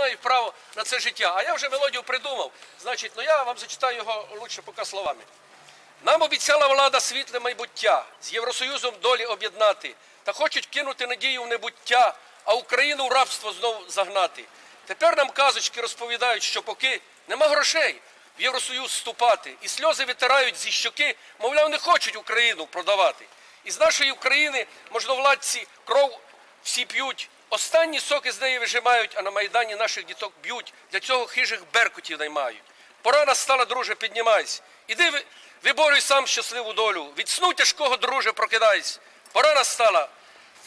мають право на це життя. А я вже мелодію придумав. Значить, ну я вам зачитаю його лучше поки словами. Нам обіцяла влада світле майбуття з Євросоюзом долі об'єднати, та хочуть кинути надію в небуття, а Україну в рабство знов загнати. Тепер нам казочки розповідають, що поки нема грошей в Євросоюз вступати, і сльози витирають зі щоки, мовляв, не хочуть Україну продавати. Із нашої України можновладці кров всі п'ють. Останні соки з неї вижимають, а на Майдані наших діток б'ють. Для цього хижих беркутів наймають. Пора настала, друже, піднімайся. Іди виборюй сам щасливу долю. Від сну тяжкого, друже, прокидайся. Пора настала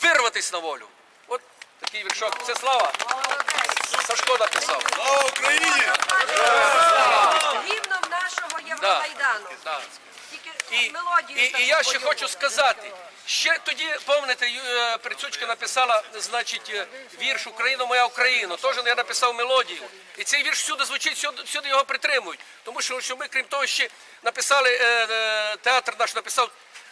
вирватись на волю. От такий віршок. Це слава. Сашко написав. Слава! І, і, і я ще хочу сказати, ще тоді, пам'ятаєте, е, Прицючка написала, значить, е, вірш Україна, моя Україна. Теж я написав мелодію. І цей вірш всюди звучить, всюди, його притримують. Тому що, що ми, крім того, ще написали, е, театр наш написав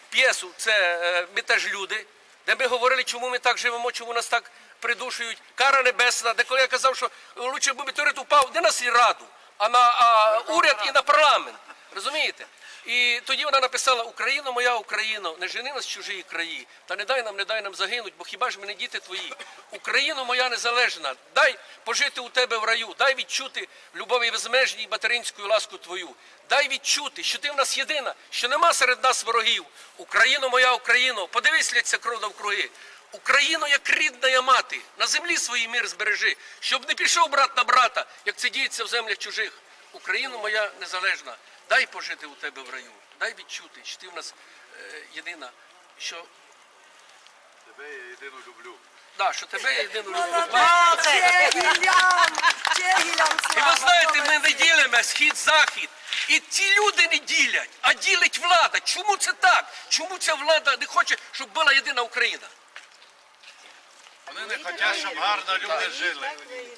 п'єсу, це ми теж люди, де ми говорили, чому ми так живемо, чому нас так придушують. Кара небесна, де коли я казав, що лучше б метеорит упав не на сільраду, а на а, уряд і на парламент. Розумієте? І тоді вона написала: Україна, моя Україно, не жени нас чужі краї, та не дай нам, не дай нам загинуть, бо хіба ж ми не діти твої? Україно моя незалежна, дай пожити у тебе в раю, дай відчути любові безмежній материнську ласку твою. Дай відчути, що ти в нас єдина, що нема серед нас ворогів. Україно, моя Україно, подивись ляться кров навкруги. Україно, як рідна я мати, на землі свій мир збережи, щоб не пішов брат на брата, як це діється в землях чужих. Україно моя незалежна, дай пожити у тебе в раю, дай відчути, що ти в нас е, єдина, що, Тебе я єдину люблю. да, що тебе я єдину люблю. Че гілям! Че гілям І ви знаєте, ми не ділимо схід-захід. І ці люди не ділять, а ділить влада. Чому це так? Чому ця влада не хоче, щоб була єдина Україна? Вони не хочуть, щоб гарно люди жили.